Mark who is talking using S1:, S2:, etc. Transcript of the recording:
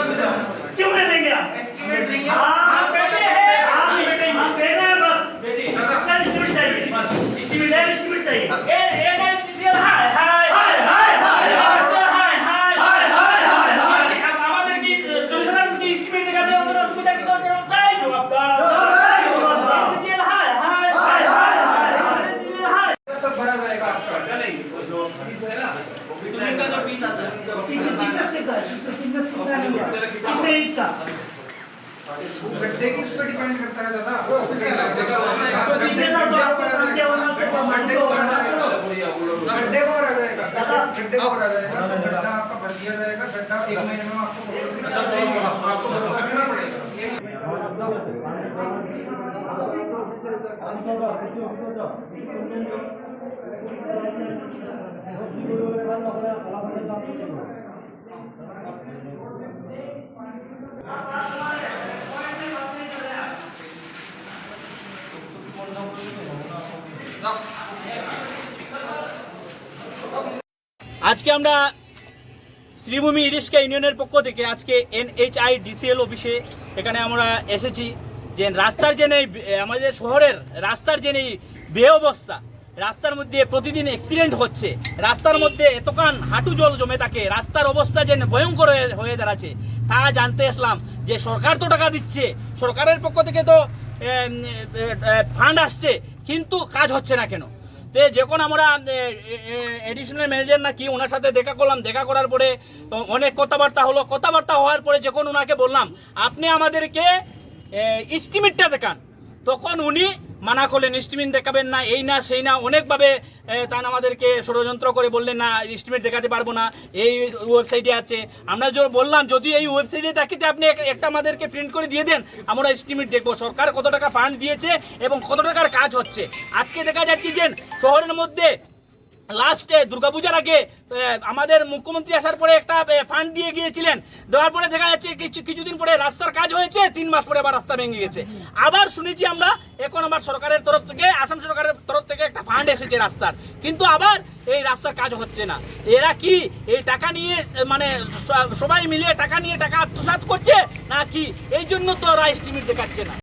S1: क्यों नहीं देंगे आप
S2: एस्टिमेट
S1: देंगे
S2: आप बेटे हैं
S1: आप
S2: बेटे हम बेटे
S1: हैं बस
S2: बेटे
S1: कितना एस्टिमेट चाहिए बस एस्टिमेट है एस्टिमेट चाहिए
S2: ए ए का पीसीएल हाय
S1: हाय हाय हाय हाय हाय हाय हाय हाय
S2: हाय हाय
S3: अब हमारे की दूसरा की एस्टिमेट दिखा दे उधर उसको जाके दो भी
S4: इनका आता है
S1: थिकनेस कैसा है थिकनेस कितना है कितने इंच का
S3: गड्ढे की उस पर डिपेंड करता है दादा
S1: थिकनेस आप तो आपको काम किया होगा आपको मानते हो
S3: गड्ढे को भरा जाएगा
S1: दादा,
S3: गड्ढे को भरा जाएगा गड्ढा आपका भर दिया जाएगा गड्ढा एक महीने में आपको आपको करना पड़ेगा
S5: আজকে আমরা শ্রীভূমি ইরিশকা ইউনিয়নের পক্ষ থেকে আজকে এনএইচআই ডিসিএল অফিসে এখানে আমরা এসেছি। যে রাস্তার যে আমাদের শহরের রাস্তার যে অবস্থা রাস্তার মধ্যে প্রতিদিন অ্যাক্সিডেন্ট হচ্ছে। রাস্তার মধ্যে এতক্ষণ হাঁটু জল জমে থাকে, রাস্তার অবস্থা যে ভয়ঙ্কর হয়ে হয়ে দাঁড়াচ্ছে, তা জানতে আসলাম যে সরকার তো টাকা দিচ্ছে, সরকারের পক্ষ থেকে তো ফান্ড আসছে, কিন্তু কাজ হচ্ছে না কেন? তো যখন আমরা এডিশনাল ম্যানেজার নাকি ওনার সাথে দেখা করলাম, দেখা করার পরে অনেক কথাবার্তা হলো। কথাবার্তা হওয়ার পরে যখন ওনাকে বললাম, আপনি আমাদেরকে এস্টিমেটটা দেখান। তখন উনি মানা করলেন এস্টিমেট দেখাবেন না, এই না, সেই না, অনেকভাবে তান আমাদেরকে ষড়যন্ত্র করে বললেন, না ইস্টিমেট দেখাতে পারব না, এই ওয়েবসাইটে আছে। আমরা বললাম, যদি এই ওয়েবসাইটে দেখিতে আপনি একটা আমাদেরকে প্রিন্ট করে দিয়ে দেন, আমরা ইস্টিমেট দেখব। সরকার কত টাকা ফান্ড দিয়েছে এবং কত টাকার কাজ হচ্ছে। আজকে দেখা যাচ্ছে যে শহরের মধ্যে লাস্টে দুর্গাপূজার আগে আমাদের মুখ্যমন্ত্রী আসার পরে একটা ফান্ড দিয়ে গিয়েছিলেন। দেওয়ার পরে দেখা যাচ্ছে কিছু, কিছুদিন পরে রাস্তার কাজ হয়েছে, তিন মাস পরে আবার রাস্তা ভেঙে গেছে। আবার শুনেছি আমরা, এখন আমার সরকারের তরফ থেকে, আসাম সরকারের তরফ থেকে একটা ফান্ড এসেছে রাস্তার। কিন্তু আবার এই রাস্তার কাজ হচ্ছে না। এরা কি এই টাকা নিয়ে মানে সবাই মিলিয়ে টাকা নিয়ে টাকা আত্মসাৎ করছে? না কি এই জন্য তো ওরা এস্টিমেট দেখাচ্ছে না?